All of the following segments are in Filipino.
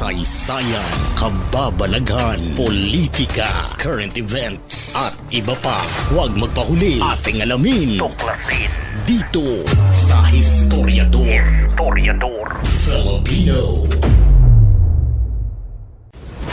kasaysayan, kababalaghan, politika, current events, at iba pa. Huwag magpahuli ating alamin Tuklasin. dito sa Historiador Historiador. Filipino.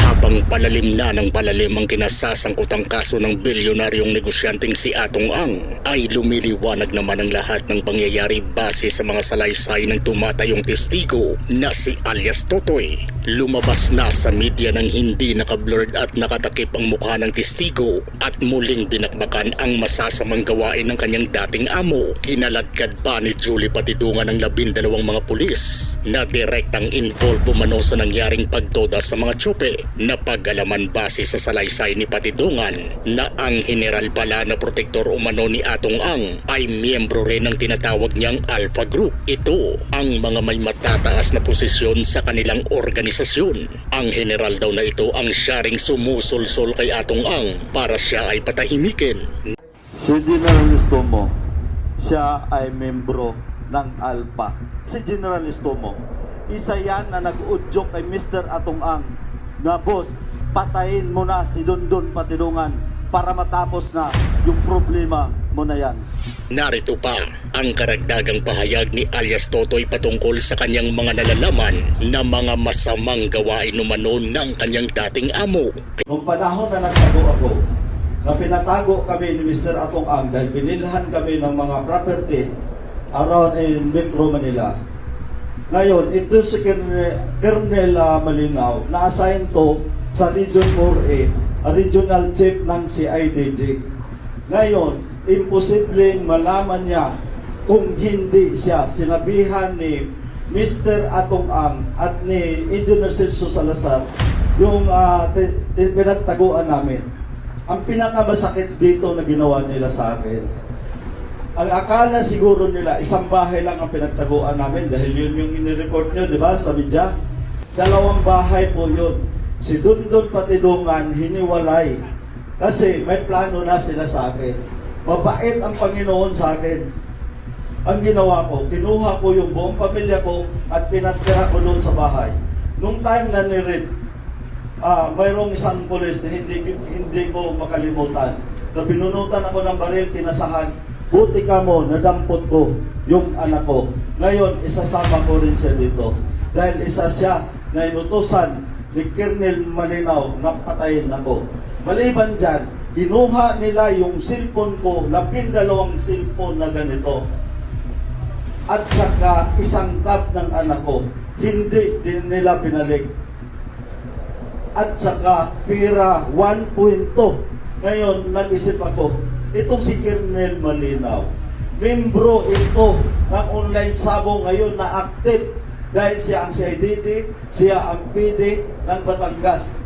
Habang palalim na ng palalim ang kinasasangkutang kaso ng bilyonaryong negosyanteng si Atong Ang, ay lumiliwanag naman ang lahat ng pangyayari base sa mga salaysay ng tumatayong testigo na si alias Totoy. Lumabas na sa media ng hindi nakablurred at nakatakip ang mukha ng testigo at muling binakbakan ang masasamang gawain ng kanyang dating amo. Kinaladkad pa ni Julie Patidungan ng labindalawang mga pulis na direktang involved umano sa nangyaring pagtoda sa mga tsope na pag-alaman base sa salaysay ni Patidungan na ang general pala na protektor umano ni Atong Ang ay miyembro rin ng tinatawag niyang Alpha Group. Ito ang mga may matataas na posisyon sa kanilang organisasyon. Ang general daw na ito ang siyang sumusulsol kay Atong Ang para siya ay patahimikin Si General Estomo, siya ay membro ng ALPA. Si General Estomo, isa yan na nag-udyok kay Mr. Atong Ang na boss, patayin mo na si Dundun Patilungan para matapos na yung problema mo na yan. Narito pa ang karagdagang pahayag ni alias Totoy patungkol sa kanyang mga nalalaman na mga masamang gawain umano ng kanyang dating amo. Nung panahon na nagtago ako, na pinatago kami ni Mr. Atong Ang dahil binilhan kami ng mga property around in Metro Manila. Ngayon, ito si Colonel, Colonel ah, Malinaw na-assign to sa Region 4A, a regional chief ng CIDG. Ngayon, imposibleng malaman niya kung hindi siya sinabihan ni Mr. Atong Ang at ni Engineer Celso Salazar yung uh, pinagtaguan namin. Ang pinakamasakit dito na ginawa nila sa akin, ang akala siguro nila, isang bahay lang ang pinagtaguan namin dahil yun yung inireport nyo, di ba, sa media? Dalawang bahay po yun. Si Dundon Patidungan, hiniwalay. Kasi may plano na sila sa akin. Mabait ang Panginoon sa akin. Ang ginawa ko, kinuha ko yung buong pamilya ko at pinatira ko doon sa bahay. Nung time na ni ah, mayroong isang pulis na hindi, hindi ko makalimutan. Na binunutan ako ng baril, kinasahan. Buti ka mo, nadampot ko yung anak ko. Ngayon, isasama ko rin siya dito. Dahil isa siya na inutusan ni Colonel Malinaw na patayin ako. Maliban dyan, kinuha nila yung cellphone ko, labindalawang cellphone na ganito. At saka isang tab ng anak ko. Hindi din nila pinalik at saka pira 1.2. Ngayon, nag-isip ako, itong si Kernel Malinaw, membro ito ng online sabo ngayon na active dahil siya ang CIDD, siya ang PD ng Batangas.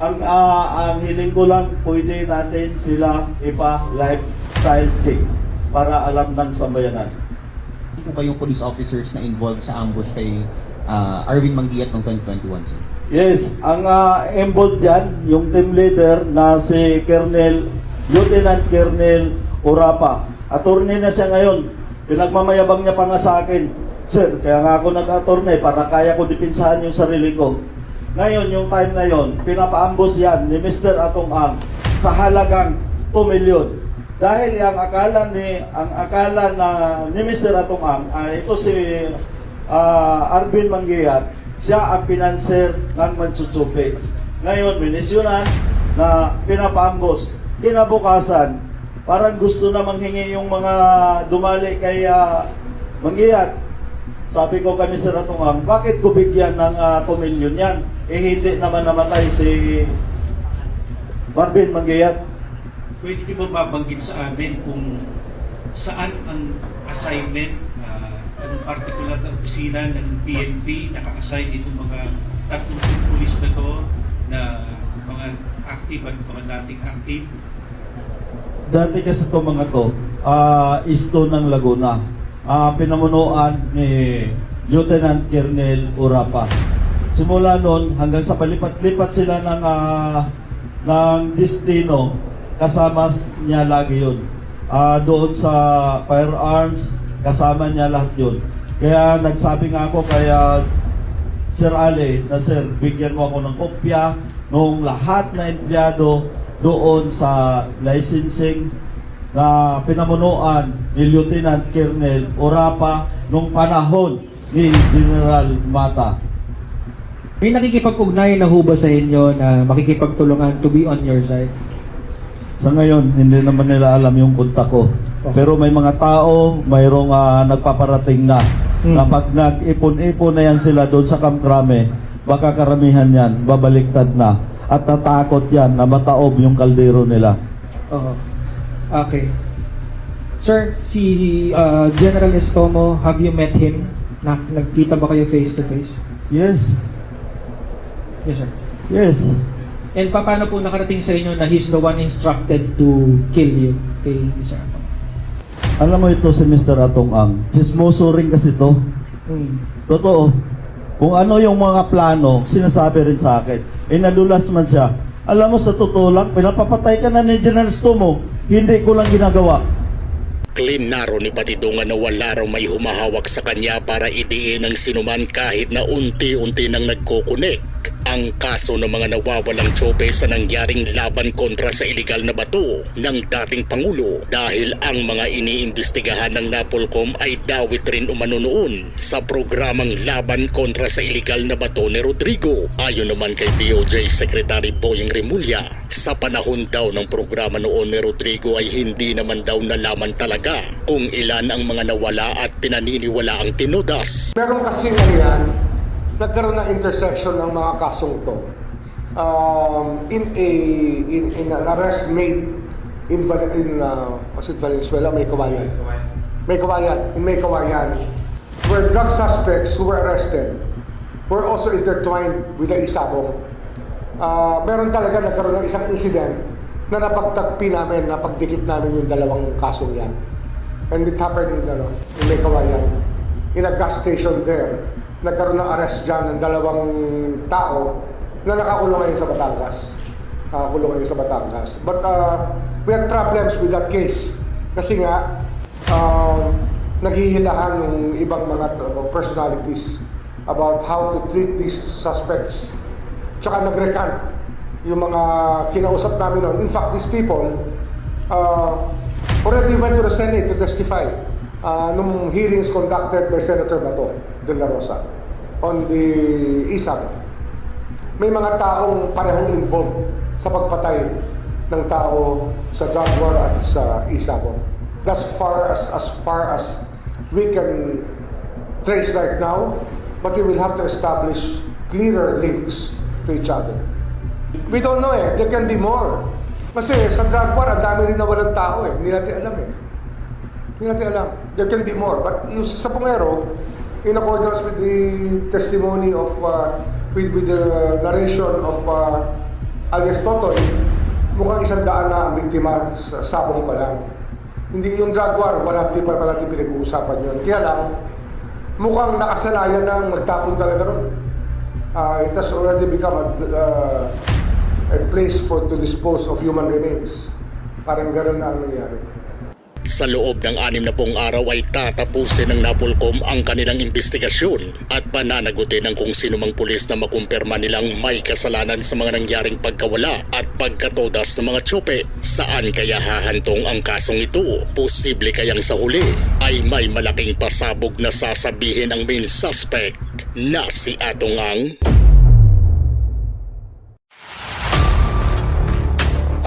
Ang, ah, ang hiling ko lang, pwede natin sila ipa-lifestyle check para alam ng sambayanan. Hindi po kayong police officers na involved sa ambush kay ah, Arvin Mangiat noong 2021, sir? Yes, ang uh, involved dyan, yung team leader na si Colonel, Lieutenant Colonel Urapa. Attorney na siya ngayon. Pinagmamayabang niya pa nga sa akin. Sir, kaya nga ako nag-attorney para kaya ko dipinsahan yung sarili ko. Ngayon, yung time na yon, pinapaambos yan ni Mr. Atong Ang sa halagang 2 million. Dahil ang akala ni ang akala na ni Mr. Atong Ang, ah, ito si ah, Arvin Mangiat, siya ang pinanser ng Mansusupe. Ngayon, minisyonan na pinapaambos. Kinabukasan, parang gusto na manghingi yung mga dumali kay uh, Mangiat. Sabi ko kami sa Ratungam, bakit ko bigyan ng uh, 2 million yan? Eh hindi naman namatay si Marvin Mangiat. Pwede niyo ba mabanggit sa amin kung saan ang assignment uh, ang particular na opisina ng PNP naka-assign itong mga tatlong pulis na to na mga active at mga dating active? Dati kasi ito mga to, ah isto ng Laguna. Ah, pinamunuan ni Lieutenant Colonel Urapa. Simula noon hanggang sa palipat-lipat sila ng ah, ng destino, kasama niya lagi yun. Ah, doon sa firearms, kasama niya lahat yun. Kaya nagsabi nga ako kaya Sir Ali, na sir, bigyan mo ako ng kopya noong lahat na empleyado doon sa licensing na pinamunuan ni Lieutenant Colonel Orapa nung panahon ni General Mata. May nakikipag-ugnay na huba sa inyo na makikipagtulungan to be on your side? Sa ngayon, hindi naman nila alam yung kontak ko. Pero may mga tao, mayroong ah, nagpaparating na. Hmm. Na pag nag-ipon-ipon na yan sila doon sa Kamkrame, baka karamihan yan, babaliktad na. At natakot yan na mataob yung kaldero nila. Oo. Okay. Sir, si uh, General Estomo, have you met him? Na, nagkita ba kayo face to face? Yes, Yes, sir. yes. And pa- paano po nakarating sa inyo na he's the one instructed to kill you kay Sir Atong? Alam mo ito si Mr. Atong Ang. Sismoso rin kasi to. Hmm. Totoo. Kung ano yung mga plano, sinasabi rin sa akin. Eh, nadulas man siya. Alam mo, sa totoo lang, pinapapatay ka na ni General Stomo. Hindi ko lang ginagawa. Klinaro ni Patidungan na wala raw may humahawak sa kanya para idiin ang sinuman kahit na unti-unti nang nagkukunik. Ang kaso ng mga nawawalang tsope sa nangyaring laban kontra sa ilegal na bato ng dating Pangulo dahil ang mga iniimbestigahan ng Napolcom ay dawit rin umano noon sa programang laban kontra sa ilegal na bato ni Rodrigo. Ayon naman kay DOJ Secretary Boying Remulla, sa panahon daw ng programa noon ni Rodrigo ay hindi naman daw nalaman talaga kung ilan ang mga nawala at pinaniniwala ang tinodas. Meron kasi ngayon, nagkaroon ng intersection ng mga kasong to. Um, in a in, in an arrest made in in uh, was it Valenzuela, May Kawayan. May Kawayan, in May Kawayan, where drug suspects who were arrested were also intertwined with the Isabong. Uh, meron talaga nagkaroon ng isang incident na napagtagpi namin, napagdikit namin yung dalawang kasong yan. And it happened in, ano, in May Kawayan in a gas station there, nagkaroon ng arrest dyan ng dalawang tao na nakakulong ngayon sa Batangas. Nakakulong ngayon sa Batangas. But uh, we had problems with that case. Kasi nga, um, naghihilahan yung ibang mga uh, personalities about how to treat these suspects. Tsaka nag-recant yung mga kinausap namin noon. In fact, these people uh, already went to the Senate to testify uh, nung hearings conducted by Senator Bato de la Rosa on the ISAG. May mga taong parehong involved sa pagpatay ng tao sa drug war at sa ISAG. As far as as far as we can trace right now, but we will have to establish clearer links to each other. We don't know eh. There can be more. Kasi sa drug war, ang dami rin nawalang tao eh. Hindi natin alam eh. Hindi natin alam. There can be more. But yung sa Pungero, in accordance with the testimony of, uh, with, with the narration of uh, alias Totoy, mukhang isang daan na ang biktima sa sabong pa lang. Hindi yung drug war, wala pa pala natin pinag-uusapan yun. Kaya lang, mukhang nakasanayan ng magtapon talaga ron. Uh, it has already become a, uh, a place for to dispose of human remains. Parang gano'n na ang nangyari. Sa loob ng anim na pong araw ay tatapusin ng Napolcom ang kanilang investigasyon at pananagutin ng kung sino mang pulis na makumpirma nilang may kasalanan sa mga nangyaring pagkawala at pagkatodas ng mga tsope. Saan kaya hahantong ang kasong ito? Posible kayang sa huli ay may malaking pasabog na sasabihin ang main suspect na si Atong Ang